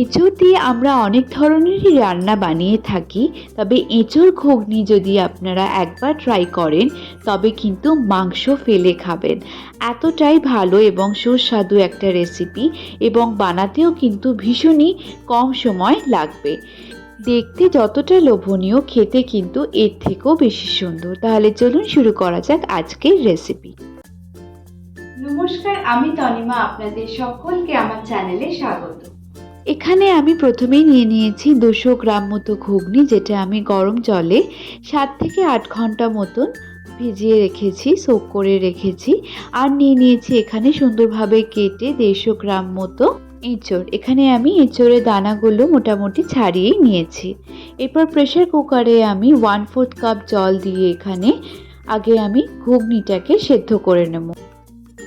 এঁচোড় দিয়ে আমরা অনেক ধরনেরই রান্না বানিয়ে থাকি, তবে এঁচোড় ঘুগনি যদি আপনারা একবার ট্রাই করেন, তবে কিন্তু মাংস ফেলে খাবেন। এতটাই ভালো এবং সুস্বাদু একটা রেসিপি এবং বানাতেও কিন্তু ভীষণই কম সময় লাগবে। দেখতে যতটা লোভনীয়, খেতে কিন্তু এর থেকেও বেশি সুন্দর। তাহলে চলুন শুরু করা যাক আজকের রেসিপি নমস্কার, আমি তনিমা, আপনাদের সকলকে আমার চ্যানেলে স্বাগত। এখানে আমি প্রথমেই নিয়ে নিয়েছি দুশো গ্রাম মতো ঘুগনি, যেটা আমি গরম জলে সাত থেকে আট ঘণ্টা মতন ভিজিয়ে রেখেছি, সোক করে রেখেছি। আর নিয়ে নিয়েছি এখানে সুন্দরভাবে কেটে দেড়শো গ্রাম মতো এঁচড় এখানে আমি এঁচড়ের দানাগুলো মোটামুটি ছাড়িয়েই নিয়েছি। এরপর প্রেশার কুকারে আমি ওয়ান ফোর্থ কাপ জল দিয়ে এখানে আগে আমি ঘুগনিটাকে সেদ্ধ করে নেব।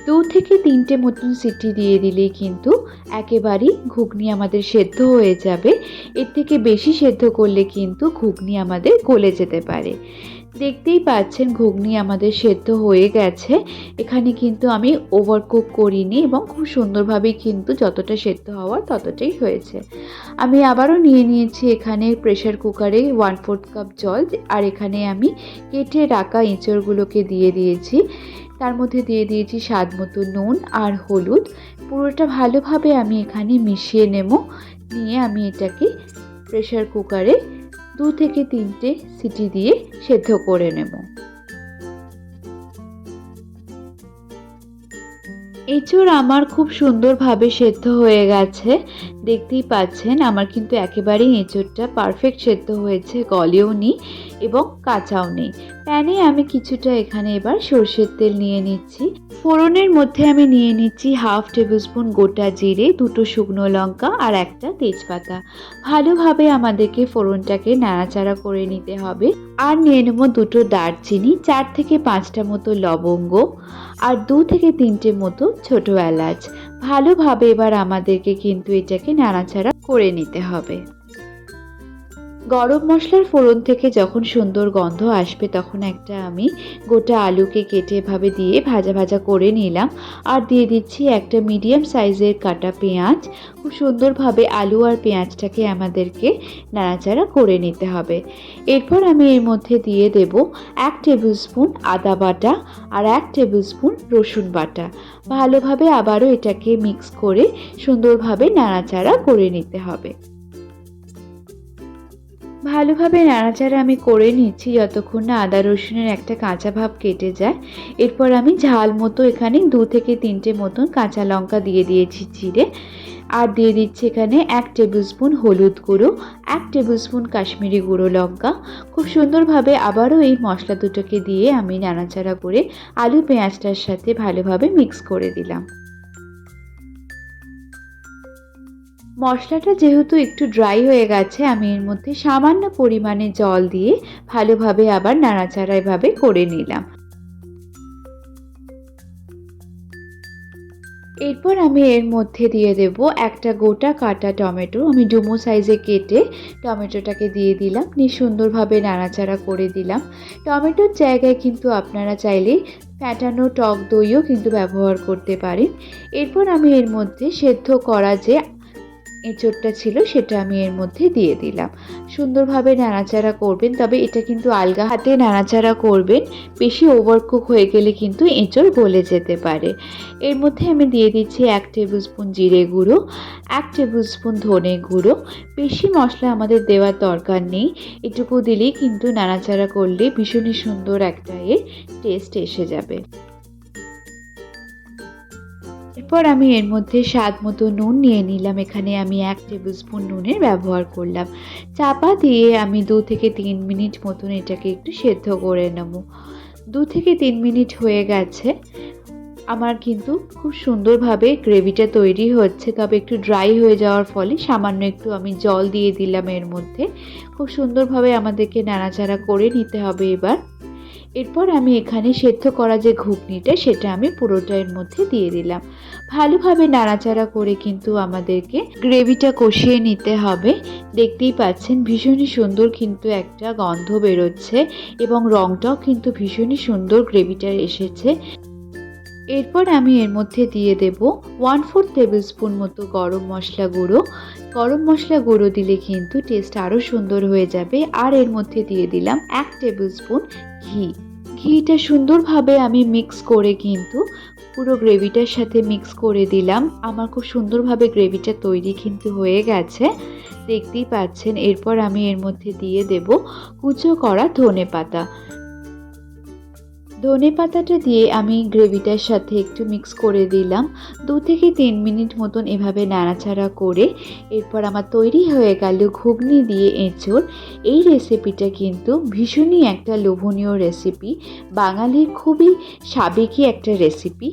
দু থেকে তিনটে মতন সিটি দিয়ে দিলেই কিন্তু একেবারেই ঘুগনি আমাদের সেদ্ধ হয়ে যাবে। এর থেকে বেশি সেদ্ধ করলে কিন্তু ঘুগনি আমাদের গলে যেতে পারে। দেখতেই পাচ্ছেন ঘুগনি আমাদের সেদ্ধ হয়ে গেছে। এখানে কিন্তু আমি ওভারকুক করিনি এবং খুব সুন্দরভাবেই কিন্তু যতটা সেদ্ধ হওয়ার ততটাই হয়েছে। আমি আবারও নিয়ে নিয়েছি এখানে প্রেশার কুকারে ওয়ান ফোর্থ কাপ জল আর এখানে আমি কেটে রাখা এঁচড়গুলোকে দিয়ে দিয়েছি। তার মধ্যে দিয়ে দিয়েছি স্বাদ মতো নুন আর হলুদ। পুরোটা ভালোভাবে আমি এখানে মিশিয়ে নেব। নিয়ে আমি এটাকে প্রেশার কুকারে দু থেকে তিনটে সিটি দিয়ে সেদ্ধ করে নেব। এঁচড় আমার খুব সুন্দরভাবে সেদ্ধ হয়ে গেছে। দেখতেই পাচ্ছেন, আমার কিন্তু একেবারেই এঁচড়টা পারফেক্ট সেদ্ধ হয়েছে, গলেও নি এবং কাঁচাও নেই। প্যানে আমি কিছুটা এখানে এবার সর্ষের তেল নিয়ে নিচ্ছি। ফোড়নের মধ্যে আমি নিয়ে নিচ্ছি হাফ টেবিল স্পুন গোটা জিরে, দুটো শুকনো লঙ্কা আর একটা তেজপাতা। ভালোভাবে আমাদেরকে ফোড়নটাকে নাড়াচাড়া করে নিতে হবে। আর নিয়ে নেব দুটো দারচিনি, চার থেকে পাঁচটা মতো লবঙ্গ আর দু থেকে তিনটে মতো ছোটো এলাচ। ভালোভাবে এবার আমাদেরকে কিন্তু এটাকে নাড়াচাড়া করে নিতে হবে। গরম মশলার ফোড়ন থেকে যখন সুন্দর গন্ধ আসবে তখন একটা আমি গোটা আলুকে কেটে এভাবে দিয়ে ভাজা ভাজা করে নিলাম। আর দিয়ে দিচ্ছি একটা মিডিয়াম সাইজের কাটা পেঁয়াজ। খুব সুন্দরভাবে আলু আর পেঁয়াজটাকে আমাদেরকে নাড়াচাড়া করে নিতে হবে। এরপর আমি এর মধ্যে দিয়ে দেব এক টেবিল স্পুন আদা বাটা আর এক টেবিল স্পুন রসুন বাটা। ভালোভাবে আবারও এটাকে মিক্স করে সুন্দরভাবে নাড়াচাড়া করে নিতে হবে। ভালোভাবে নাড়াচাড়া আমি করে নিচ্ছি যতক্ষণ না আদা রসুনের একটা কাঁচা ভাব কেটে যায়। এরপর আমি ঝাল মতো এখানে দু থেকে তিনটে মতন কাঁচা লঙ্কা দিয়ে দিয়েছি চিড়ে। আর দিয়ে দিচ্ছি এখানে এক টেবিল স্পুন হলুদ গুঁড়ো, এক টেবিল স্পুন কাশ্মীরি গুঁড়ো লঙ্কা। খুব সুন্দরভাবে আবারও এই মশলা দুটোকে দিয়ে আমি নাড়াচাড়া করে আলু পেঁয়াজটার সাথে ভালোভাবে মিক্স করে দিলাম। মশলাটা যেহেতু একটু ড্রাই হয়ে গেছে, আমি এর মধ্যে সামান্য পরিমাণে জল দিয়ে ভালোভাবে আবার নাড়াচাড়া এভাবে করে নিলাম। এরপর আমি এর মধ্যে দিয়ে দেব একটা গোটা কাটা টমেটো। আমি ডুমো সাইজে কেটে টমেটোটাকে দিয়ে দিলাম, নিয়ে সুন্দরভাবে নাড়াচাড়া করে দিলাম। টমেটোর জায়গায় কিন্তু আপনারা চাইলে ফ্যাটানো টক দইও কিন্তু ব্যবহার করতে পারেন। এরপর আমি এর মধ্যে সেদ্ধ করা যে এঁচোড়টা ছিল সেটা আমি এর মধ্যে দিয়ে দিলাম। সুন্দরভাবে নাড়াচাড়া করবেন, তবে এটা কিন্তু আলগা হাতে নাড়াচাড়া করবেন। বেশি ওভারকুক হয়ে গেলে কিন্তু এঁচোড় গলে যেতে পারে। এর মধ্যে আমি দিয়ে দিচ্ছি এক টেবিল স্পুন জিরে গুঁড়ো, এক টেবিল স্পুন ধনে গুঁড়ো। বেশি মশলা আমাদের দেওয়ার দরকার নেই। এটুকু দিলেই কিন্তু নাড়াচাড়া করলে ভীষণই সুন্দর একটা এর টেস্ট এসে যাবে। এরপর আমি এর মধ্যে স্বাদ মতো নুন নিয়ে নিলাম। এখানে আমি এক টেবিল স্পুন নুনের ব্যবহার করলাম। চাপা দিয়ে আমি দু থেকে তিন মিনিট মতন এটাকে একটু সেদ্ধ করে নেব। দু থেকে তিন মিনিট হয়ে গেছে। আমার কিন্তু খুব সুন্দরভাবে গ্রেভিটা তৈরি হচ্ছে। তবে একটু ড্রাই হয়ে যাওয়ার ফলে সামান্য একটু আমি জল দিয়ে দিলাম এর মধ্যে। খুব সুন্দরভাবে আমাদেরকে নাড়াচাড়া করে নিতে হবে এবার। এরপর আমি এখানে সেদ্ধ করা যে ঘুগনিটা, সেটা আমি পুরোটা এর মধ্যে দিয়ে দিলাম। ভালোভাবে নাড়াচাড়া করে কিন্তু আমাদেরকে গ্রেভিটা কষিয়ে নিতে হবে। দেখতেই পাচ্ছেন, ভীষণই সুন্দর কিন্তু একটা গন্ধ বেরোচ্ছে এবং রঙটাও কিন্তু ভীষণই সুন্দর গ্রেভিটা এসেছে। এরপর আমি এর মধ্যে দিয়ে দেব ওয়ান ফোর টেবিল স্পুন মতো গরম মশলা গুঁড়ো। গরম মশলা গুঁড়ো দিলে কিন্তু টেস্ট আরও সুন্দর হয়ে যাবে। আর এর মধ্যে দিয়ে দিলাম এক টেবিল স্পুন ঘি। ঘিটা সুন্দরভাবে আমি মিক্স করে কিন্তু পুরো গ্রেভিটার সাথে মিক্স করে দিলাম। আমার খুব সুন্দরভাবে গ্রেভিটা তৈরি কিন্তু হয়ে গেছে। দেখতেই পাচ্ছেন, এরপর আমি এর মধ্যে দিয়ে দেব কুচো করা ধনে পাতা ধনে পাতাটা দিয়ে আমি গ্রেভিটার সাথে একটু মিক্স করে দিলাম। দু থেকে তিন মিনিট মতন এভাবে নাড়াচাড়া করে এরপর আমার তৈরি হয়ে গেল ঘুগনি দিয়ে এঁচোড়। এই রেসিপিটা কিন্তু ভীষণই একটা লোভনীয় রেসিপি। বাঙালির খুবই সাবেকি একটা রেসিপি।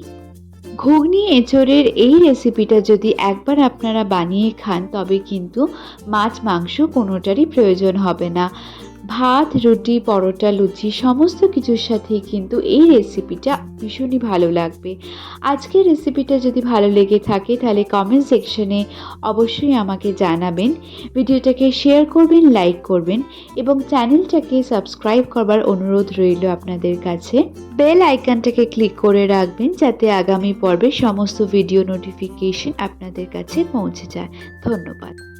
ঘুগনি এঁচোড়ের এই রেসিপিটা যদি একবার আপনারা বানিয়ে খান, তবে কিন্তু মাছ মাংস কোনোটারই প্রয়োজন হবে না। ভাত, রুটি, পরোটা, লুচি, সমস্ত কিছুর সাথেই কিন্তু এই রেসিপিটা ভীষণই ভালো লাগবে। আজকের রেসিপিটা যদি ভালো লেগে থাকে, তাহলে কমেন্ট সেকশনে অবশ্যই আমাকে জানাবেন। ভিডিওটাকে শেয়ার করবেন লাইক করবেন এবং চ্যানেলটাকে সাবস্ক্রাইব করবার অনুরোধ রইল আপনাদের কাছে। বেল আইকনটাকে ক্লিক করে রাখবেন, যাতে আগামী পর্বে সমস্ত ভিডিও নোটিফিকেশন আপনাদের কাছে পৌঁছে যায়। ধন্যবাদ।